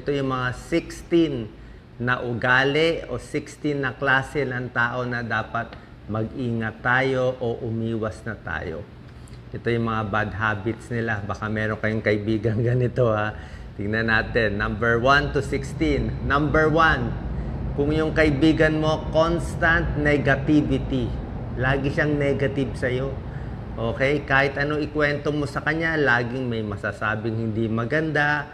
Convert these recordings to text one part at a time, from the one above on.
Ito yung mga 16 na ugali o 16 na klase ng tao na dapat mag-ingat tayo o umiwas na tayo. Ito yung mga bad habits nila. Baka meron kayong kaibigan ganito ha. Tingnan natin. Number 1 to 16. Number 1, kung yung kaibigan mo, constant negativity. Lagi siyang negative sa'yo. Okay? Kahit ano ikwento mo sa kanya, laging may masasabing hindi maganda,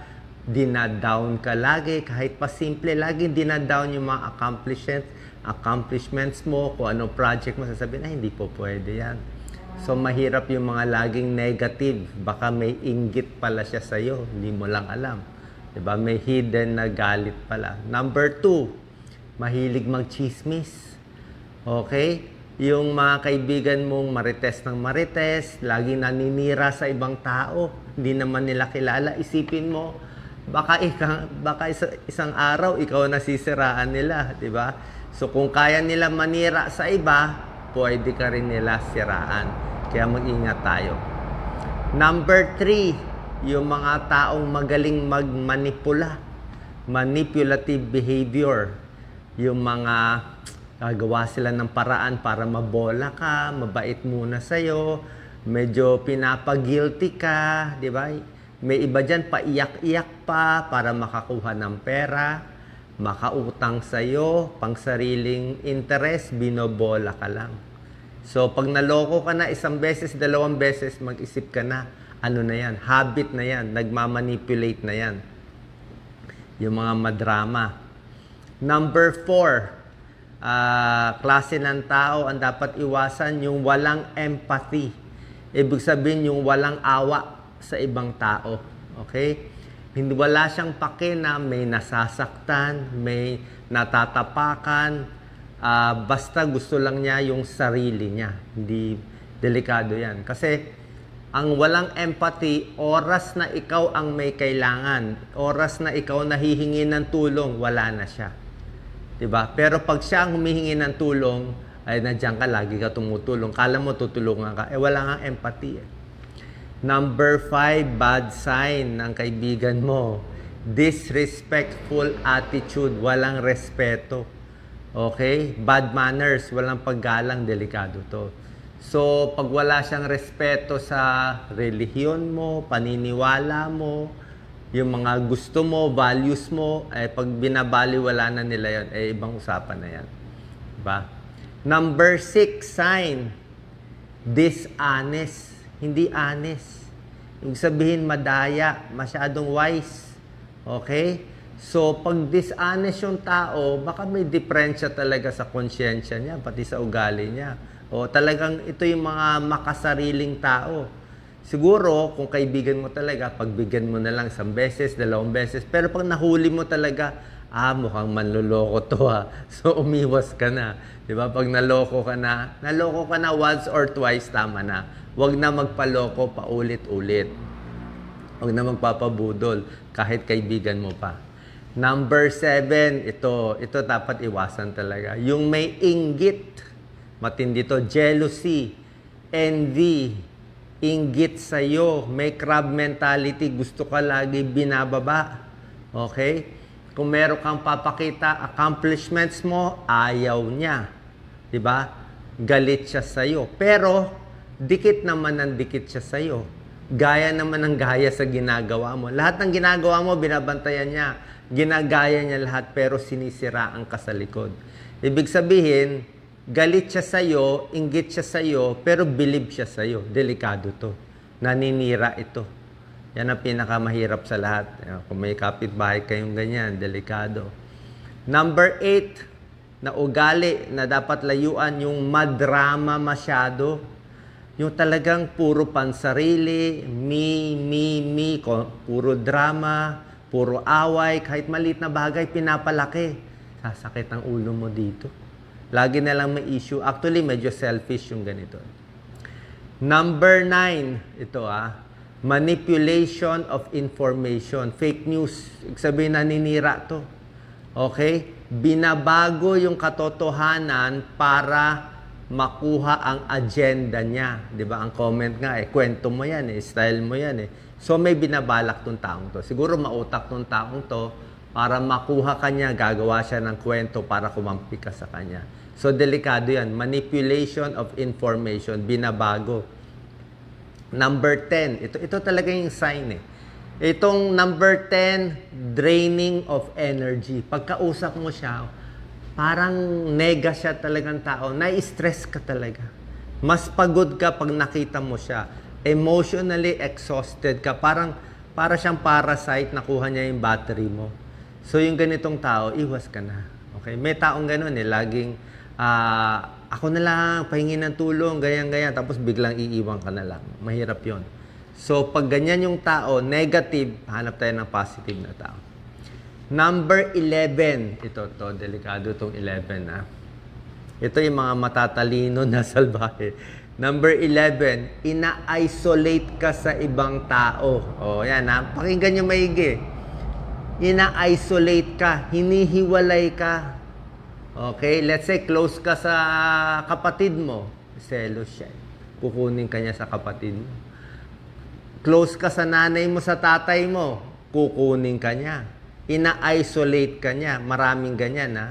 dinadown ka lagi, kahit pa simple, laging dinadown yung mga accomplishments, accomplishments mo, kung anong project mo, sasabihin, ay, hindi po pwede yan. So, mahirap yung mga laging negative. Baka may inggit pala siya sa'yo, hindi mo lang alam. 'Di ba May hidden na galit pala. Number two, mahilig magchismis. Okay? Yung mga kaibigan mong marites ng marites, lagi naninira sa ibang tao, hindi naman nila kilala, isipin mo, baka, ika, baka isa, isang araw ikaw nasisiraan nila, di ba? So kung kaya nila manira sa iba, pwede ka rin nila siraan. Kaya mag-ingat tayo. Number three, yung mga taong magaling magmanipula. Manipulative behavior. Yung mga gagawa sila ng paraan para mabola ka, mabait muna sa'yo, medyo pinapagilty ka, di ba? May iba dyan, paiyak-iyak pa para makakuha ng pera, makautang sa'yo, pang sariling interest, binobola ka lang. So, pag naloko ka na isang beses, dalawang beses, mag-isip ka na, ano na yan, habit na yan, nagmamanipulate na yan. Yung mga madrama. Number four, ah, klase ng tao ang dapat iwasan yung walang empathy. Ibig sabihin yung walang awa sa ibang tao. Okay? Hindi wala siyang pake na may nasasaktan, may natatapakan, ah, basta gusto lang niya yung sarili niya. Hindi delikado yan. Kasi ang walang empathy, oras na ikaw ang may kailangan, oras na ikaw nahihingi ng tulong, wala na siya. 'Di ba? Pero pag siya ang humihingi ng tulong, ay nandiyan ka, lagi ka tumutulong. Kala mo tutulungan ka. Eh, wala nga empathy eh. Number five, bad sign ng kaibigan mo. Disrespectful attitude, walang respeto. Okay? Bad manners, walang paggalang, delikado to. So, pag wala siyang respeto sa relihiyon mo, paniniwala mo, yung mga gusto mo, values mo, eh, pag binabaliwala na nila yon eh, ibang usapan na yan. Diba? Number six sign, dishonest. Hindi honest. Ibig sabihin, madaya, masyadong wise. Okay? So, pag dishonest yung tao, baka may diferensya talaga sa konsyensya niya, pati sa ugali niya. O talagang ito yung mga makasariling tao. Siguro, kung kaibigan mo talaga, pagbigyan mo na lang isang beses, dalawang beses. Pero pag nahuli mo talaga, ah, mukhang manloloko to ha. So, umiwas ka na. Di ba? Pag naloko ka na, naloko ka na once or twice, tama na. Huwag na magpaloko paulit-ulit. Huwag na magpapabudol kahit kaibigan mo pa. Number seven, ito, ito dapat iwasan talaga. Yung may inggit, matindi to, jealousy, envy, inggit sa'yo, may crab mentality, gusto ka lagi binababa. Okay? Kung meron kang papakita, accomplishments mo, ayaw niya. 'Di ba? Galit siya sa'yo. Pero, dikit naman ang dikit siya sa'yo. Gaya naman ng gaya sa ginagawa mo. Lahat ng ginagawa mo, binabantayan niya. Ginagaya niya lahat, pero sinisiraan ka sa likod. Ibig sabihin, galit siya sa'yo, inggit siya sa'yo, pero believe siya sa'yo. Delikado to. Naninira ito. Yan ang pinakamahirap sa lahat. Kung may kapitbahay kayong ganyan, delikado. Number eight, na ugali na dapat layuan yung madrama masyado. Yung talagang puro pansarili, me, me, me, puro drama, puro away, kahit maliit na bagay, pinapalaki. Sasakit ang ulo mo dito. Lagi na lang may issue. Actually, medyo selfish yung ganito. Number nine, ito ah, manipulation of information. Fake news. Sabihin, naninira to. Okay? Binabago yung katotohanan para makuha ang agenda niya. Di ba? Ang comment nga, eh, kwento mo yan, eh, style mo yan. Eh. So, may binabalak tong taong to. Siguro mautak tong taong to para makuha kanya, gagawa siya ng kwento para kumampi ka sa kanya. So, delikado yan. Manipulation of information, binabago. Number 10, ito, ito talaga yung sign eh. Itong number 10, draining of energy. Pagkausap mo siya, parang nega siya talagang tao. Nai-stress ka talaga. Mas pagod ka pag nakita mo siya. Emotionally exhausted ka. Parang para siyang parasite, nakuha niya yung battery mo. So yung ganitong tao, iwas ka na. Okay? May taong ganun eh, laging ah, ako na lang, pahingi ng tulong, ganyan-ganyan, tapos biglang iiwan ka na lang. Mahirap yon. So, pag ganyan yung tao, negative, hanap tayo ng positive na tao. Number 11. Ito, to, delikado itong 11, ah. Ito yung mga matatalino na salbahe. Number 11, ina-isolate ka sa ibang tao. O, yan ha. Pakinggan nyo maigi. Ina-isolate ka, hinihiwalay ka. Okay, let's say close ka sa kapatid mo. Selos siya. Kukunin ka niya sa kapatid mo. Close ka sa nanay mo, sa tatay mo. Kukunin ka niya. Ina-isolate ka niya. Maraming ganyan ha.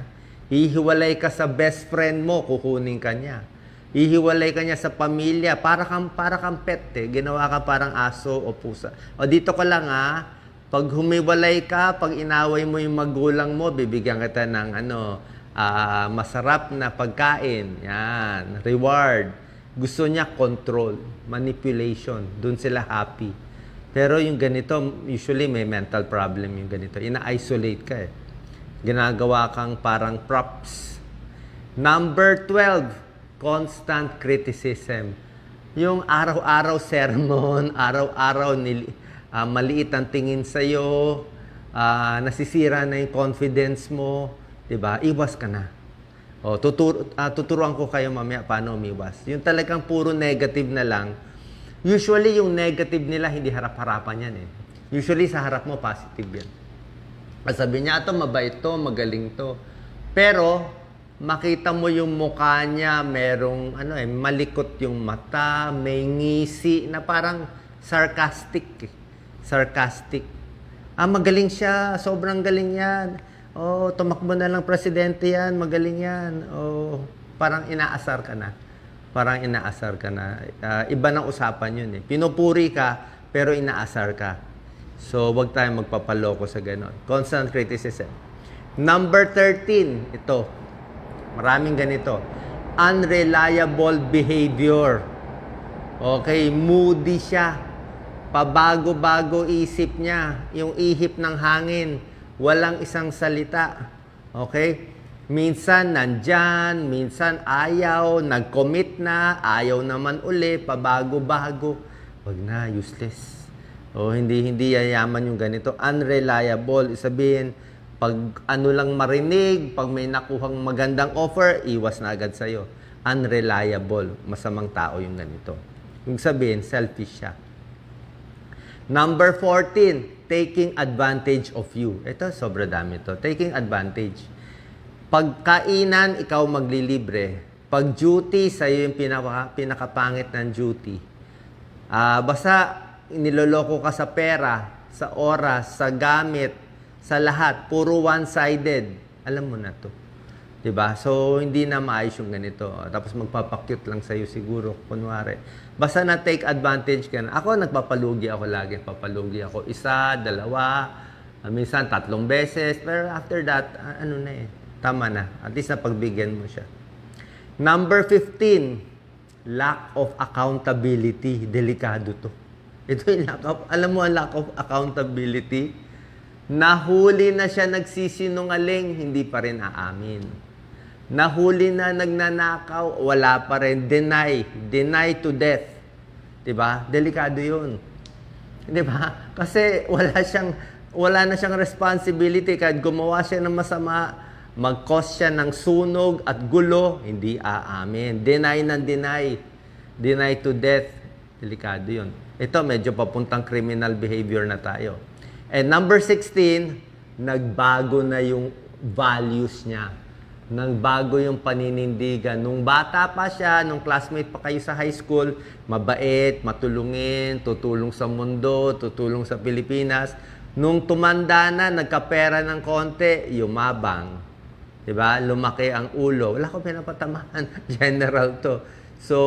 Hihiwalay ka sa best friend mo, kukunin ka niya. Hihiwalay ka niya sa pamilya, para kang, para kang pet eh. Ginawa ka parang aso o pusa. O dito ka lang ha. Pag humiwalay ka, pag inaway mo yung magulang mo, bibigyan kita ng ano, ah, masarap na pagkain. Yan. Reward. Gusto niya control, manipulation. Doon sila happy. Pero yung ganito, usually may mental problem yung ganito. Ina-isolate ka eh. Ginagawa kang parang props. Number 12, constant criticism. Yung araw-araw sermon, araw-araw nili, ah, maliit ang tingin sa'yo, ah, nasisira na yung confidence mo, 'di ba? Iwas ka na. O, tutur ah, tuturuan ko kayo mamaya paano umiwas. Yung talagang puro negative na lang, usually yung negative nila hindi harap-harapan yan eh. Usually sa harap mo positive yan. Sabi niya, ito mabait to, magaling to. Pero, makita mo yung mukha niya, merong ano eh, malikot yung mata, may ngisi na parang sarcastic eh. Sarcastic. Ah, magaling siya, sobrang galing yan. Oh, tumakbo na lang presidente yan, magaling yan. Oh, parang inaasar ka na. Parang inaasar ka na. Ah, iba ng usapan yun eh. Pinupuri ka, pero inaasar ka. So, wag tayong magpapaloko sa ganon. Constant criticism. Number 13, ito. Maraming ganito. Unreliable behavior. Okay, moody siya. Pabago-bago isip niya. Yung ihip ng hangin. Walang isang salita. Okay? Minsan nandyan, minsan ayaw, nag-commit na, ayaw naman uli, pabago-bago. Wag na, useless. O hindi hindi yayaman yung ganito. Unreliable. Sabihin, pag ano lang marinig, pag may nakuhang magandang offer, iwas na agad sa'yo. Unreliable. Masamang tao yung ganito. Yung sabihin, selfish siya. Number 14, taking advantage of you. Ito, sobra dami to. Taking advantage. Pagkainan, ikaw maglilibre. Pag duty, sa'yo yung pinaka, pinakapangit ng duty. Ah, basta niloloko ka sa pera, sa oras, sa gamit, sa lahat, puro one-sided. Alam mo na to. 'Di ba? So hindi na maayos yung ganito. Tapos magpapakyut lang sa iyo siguro kunwari. Basta na take advantage ka na. Ako nagpapalugi ako lagi, papalugi ako isa, dalawa, ah, minsan tatlong beses, pero after that, ah, ano na eh, tama na. At least napagbigyan mo siya. Number 15, lack of accountability. Delikado to. Ito yung lack of, alam mo ang lack of accountability? Nahuli na siya nagsisinungaling, hindi pa rin aamin. Nahuli na nagnanakaw, wala pa rin. Deny. Deny to death. ba? Delikado 'yun. ba? Kasi wala siyang wala na siyang responsibility kahit gumawa siya ng masama, mag-cause siya ng sunog at gulo, hindi aamin. Deny ng deny. Deny to death. Delikado 'yun. Ito medyo papuntang criminal behavior na tayo. And number 16, nagbago na yung values niya nagbago yung paninindigan. Nung bata pa siya, nung classmate pa kayo sa high school, mabait, matulungin, tutulong sa mundo, tutulong sa Pilipinas. Nung tumanda na, nagkapera ng konti, yumabang. 'Di ba? Lumaki ang ulo. Wala ko pinapatamaan. General to. So,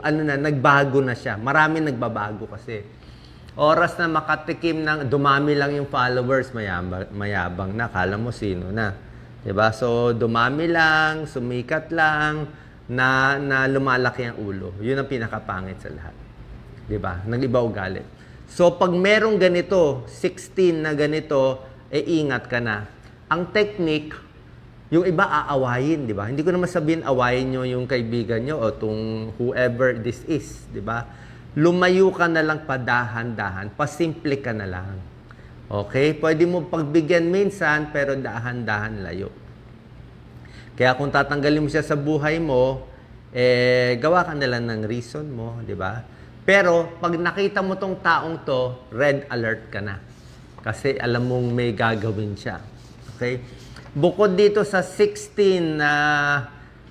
ano na, nagbago na siya. Marami nagbabago kasi. Oras na makatikim ng dumami lang yung followers, mayabang, mayabang na. Kala mo sino na. ba? So, dumami lang, sumikat lang, na, na lumalaki ang ulo. Yun ang pinakapangit sa lahat. ba? Nag-iba ugali. So pag merong ganito, 16 na ganito, eh ingat ka na. Ang technique, yung iba aawayin, 'di ba? Hindi ko naman sabihin awayin nyo yung kaibigan nyo o tung whoever this is, 'di ba? Lumayo ka na lang padahan-dahan, pasimple ka na lang. Okay? Pwede mo pagbigyan minsan, pero dahan-dahan layo. Kaya kung tatanggalin mo siya sa buhay mo, eh, gawa ka na lang ng reason mo, di ba? Pero, pag nakita mo tong taong to, red alert ka na. Kasi alam mong may gagawin siya. Okay? Bukod dito sa 16 na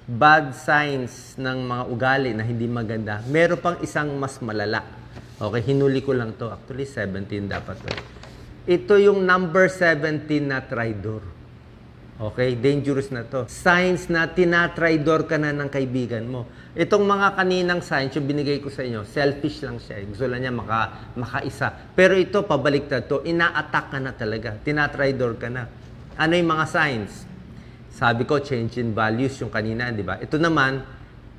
bad signs ng mga ugali na hindi maganda, meron pang isang mas malala. Okay, hinuli ko lang to. Actually, 17 dapat to. Ito yung number 17 na traidor. Okay, dangerous na to. Signs na tinatraidor ka na ng kaibigan mo. Itong mga kaninang signs yung binigay ko sa inyo, selfish lang siya. Gusto lang niya maka, makaisa. Pero ito, pabaliktad to, ina-attack ka na talaga. Tinatraidor ka na. Ano yung mga signs? Sabi ko, change in values yung kanina, di ba? Ito naman,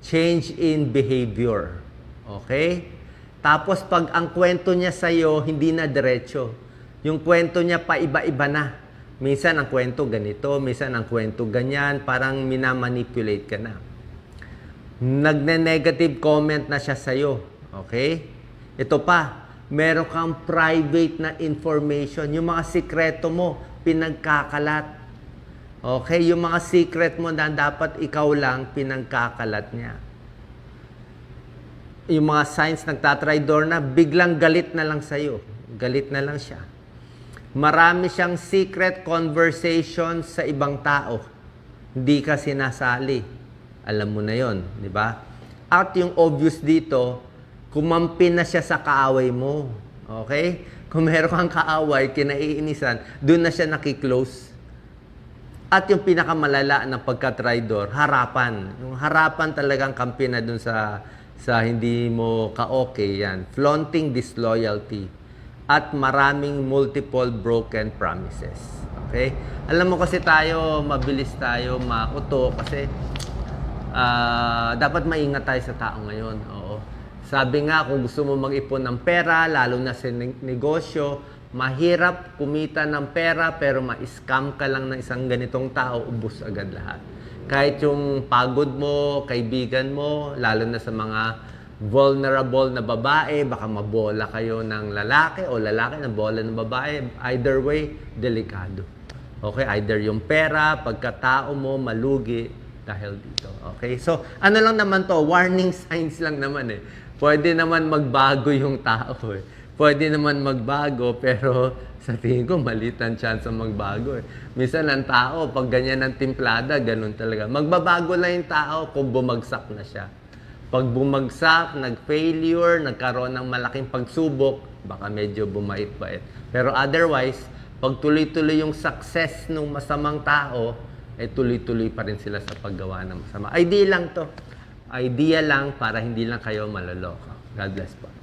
change in behavior. Okay? Tapos pag ang kwento niya sa'yo, hindi na diretso. Yung kwento niya pa iba-iba na. Minsan ang kwento ganito, minsan ang kwento ganyan, parang minamanipulate ka na. Nagne-negative comment na siya sa'yo. Okay? Ito pa, meron kang private na information. Yung mga sikreto mo, pinagkakalat. Okay? Yung mga secret mo na dapat ikaw lang, pinagkakalat niya. Yung mga signs nagtatraidor na, biglang galit na lang sa'yo. Galit na lang siya. Marami siyang secret conversation sa ibang tao. Hindi ka sinasali. Alam mo na yon, di ba? At yung obvious dito, kumampi na siya sa kaaway mo. Okay? Kung meron kang kaaway, kinaiinisan, doon na siya nakiklose. At yung pinakamalala ng pagka-tridor, harapan. Yung harapan talagang kampi na doon sa sa hindi mo ka-okay yan. Flaunting disloyalty at maraming multiple broken promises. Okay? Alam mo kasi tayo, mabilis tayo makuto kasi ah, dapat maingat tayo sa tao ngayon. Oo. Sabi nga, kung gusto mo mag-ipon ng pera, lalo na sa ne- negosyo, mahirap kumita ng pera pero ma-scam ka lang ng isang ganitong tao, ubus agad lahat. Kahit yung pagod mo, kaibigan mo, lalo na sa mga vulnerable na babae, baka mabola kayo ng lalaki o lalaki na bola ng babae. Either way, delikado. Okay, either yung pera, pagkatao mo, malugi dahil dito. Okay, so ano lang naman to, warning signs lang naman eh. Pwede naman magbago yung tao eh. Pwede naman magbago, pero sa tingin ko, maliit ang chance ang magbago eh. Minsan ang tao, pag ganyan ang timplada, ganun talaga. Magbabago lang yung tao kung bumagsak na siya. Pag bumagsak, nag-failure, nagkaroon ng malaking pagsubok, baka medyo bumait-bait. Pero otherwise, pag tuloy-tuloy yung success ng masamang tao, eh tuloy-tuloy pa rin sila sa paggawa ng masama. Idea lang to. Idea lang para hindi lang kayo maloloko. God bless po.